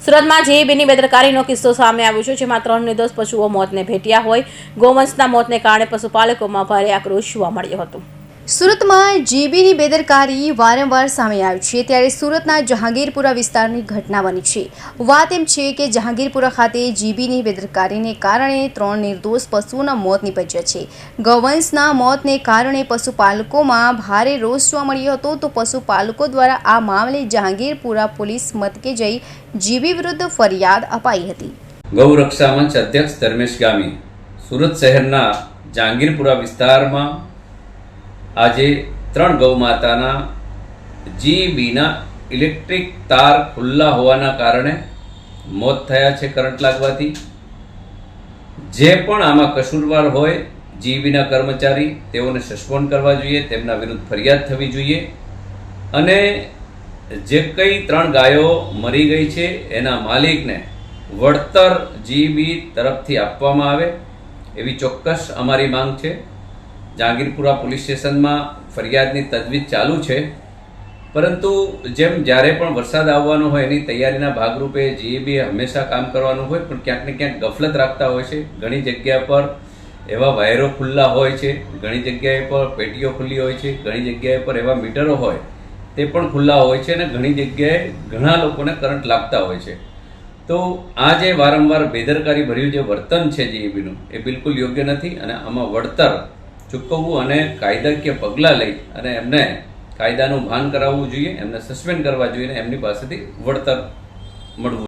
સુરતમાં જેઈબીની બેદરકારીનો કિસ્સો સામે આવ્યો છે, જેમાં ત્રણ નિર્દોષ પશુઓ મોતને ભેટ્યા હોય. ગૌવંશના મોતને કારણે પશુપાલકોમાં ભારે આક્રોશ જોવા મળ્યો હતો. સુરતમાં જીબીની બેદરકારી વારંવાર સામે આવી છે, ત્યારે સુરતના જહાંગીરપુરા વિસ્તારની ઘટના બની છે. વાત એમ છે કે જહાંગીરપુરા ખાતે જીબીની બેદરકારીને કારણે ત્રણ નિર્દોષ પશુઓના મોત નીપજ્યા છે. ગૌવંશના મોતને કારણે પશુપાલકોમાં ભારે રોષ જોવા મળ્યો હતો તો પશુપાલકો દ્વારા આ મામલે જહાંગીરપુરા પોલીસ મથકે જઈ જીબી વિરુદ્ધ ફરિયાદ અપાઈ હતી. ગૌરક્ષા મંચ અધ્યક્ષ ધર્મેશ ગામી સુરત શહેરના જહાંગીરપુરા વિસ્તારમાં આજે ત્રણ ગૌ માતાના જીબીના ઇલેક્ટ્રિક તાર ખુલ્લા હોવાના કારણે મોત થયા છે કરંટ લાગવાથી. જે પણ આમાં કસૂરવાર હોય, જીબીના કર્મચારી, તેઓને સસ્પેન્ડ કરવા જોઈએ, તેમના વિરુદ્ધ ફરિયાદ થવી જોઈએ. અને જે કંઈ ત્રણ ગાયો મરી ગઈ છે, એના માલિકને વળતર જીબી તરફથી આપવામાં આવે. એવી ચોક્કસ અમારી માંગ છે. જહાંગીરપુરા પોલીસ સ્ટેશનમાં ફરિયાદની તજવીજ ચાલુ છે. પરંતુ જેમ જ્યારે પણ વરસાદ આવવાનો હોય એની તૈયારીના ભાગરૂપે જીએબીએ હંમેશા કામ કરવાનું હોય, પણ ક્યાંક ને ક્યાંક ગફલત રાખતા હોય છે. ઘણી જગ્યા પર એવા વાયરો ખુલ્લા હોય છે, ઘણી જગ્યાએ પર પેટીઓ ખુલ્લી હોય છે, ઘણી જગ્યાએ પર એવા મીટરો હોય તે પણ ખુલ્લા હોય છે અને ઘણી જગ્યાએ ઘણા લોકોને કરંટ લાગતા હોય છે. તો આ જે વારંવાર બેદરકારી ભર્યું જે વર્તન છે જીઈબીનું એ બિલકુલ યોગ્ય નથી અને આમાં વળતર ચૂકવવું અને કાયદાકીય પગલાં લઈ અને એમને કાયદાનું ભાન કરાવવું જોઈએ, એમને સસ્પેન્ડ કરવા જોઈએ એમની પાસેથી વળતર મળવું